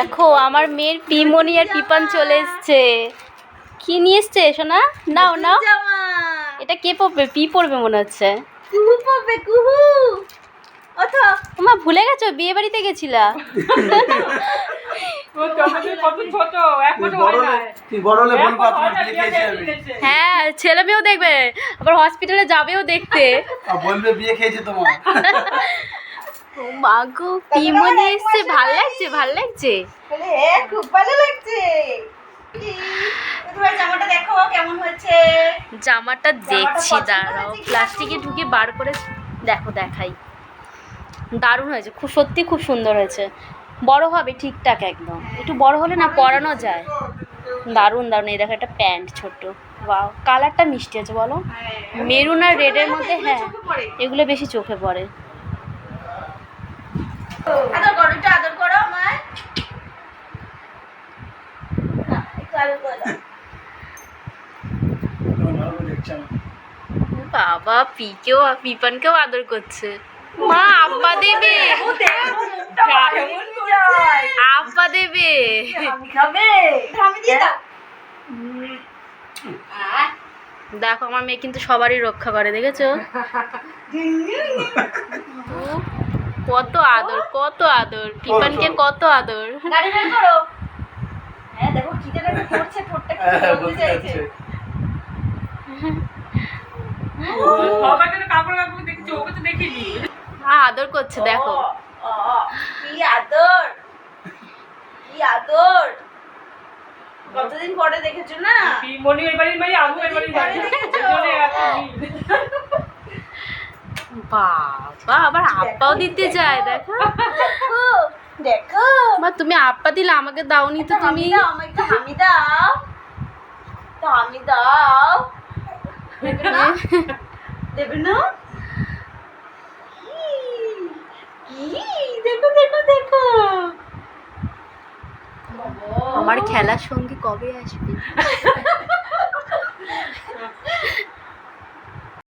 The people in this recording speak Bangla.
দেখো আমার মেয়ের পিমনি আর পিপান চলে এসছে। কি নিয়ে এসছে সোনা? নাও নাও। এটা কে পড়বে পি পড়বে মনে হচ্ছে। কুহু পাবে কুহু। অথা তোমার ভুলে গেছো? বিয়ে বাড়িতে গেছিলা? হয় ছেলে মেয়েও দেখবে আবার হসপিটালে যাবেও দেখতে। বলবে বিয়ে খেয়েছে তোমার। ও মা গো পিমনি এসছে? ভালো লাগছে ভালো লাগছে? হ্যাঁ খুব ভালো লাগছে। জামাটা দেখছি দাঁড়াও। প্লাস্টিকে ঢুকে বার করে দেখো দেখাই। দারুণ হয়েছে খুব সত্যি খুব সুন্দর হয়েছে। বড় হবে ঠিকঠাক একদম। একটু বড় হলে না পরানো যায়। দারুণ দারুণ। এই দেখো একটা প্যান্ট ছোট্ট। বাও কালারটা মিষ্টি আছে বলো। মেরুন আর রেডের মধ্যে হ্যাঁ এগুলো বেশি চোখে পড়ে। আদর করো একটু আদর করো আমায়। আদর করে দাও। ভালো করে। দেখছি আমি। বাবা পিকেও পিপানকেও আদর করছে। মা আব্বা দেবে। আব্বা দেবে। দেখো আমার মেয়ে কিন্তু সবারই রক্ষা করে দেখেছ? উফ, কত আদর কত আদর। পিপানকে কত আদর। গাড়ি বের করো। হ্যাঁ দেখো কি যেন করছে ঠোঁটটা কি হ্যাঁ, চাইছে আদর করছে দেখো। কি আদর? কি আদর? কতদিন পরে দেখেছ না? মনি ওই বাড়ির বাড়ি আমি ওই বাড়ির বাড়ি। দুজনে এত মিল। বাবা আবার আপ্পাও দিতে যায় দেখো। দেখো মা তুমি আপ্পা দিলে আমাকে দাওনি তো তুমি। একটু হামি দাও একটু হামি দাও। দেবে না? দেবে না? দেখো দেখো দেখো। আমার খেলার সঙ্গে কবে আসবে?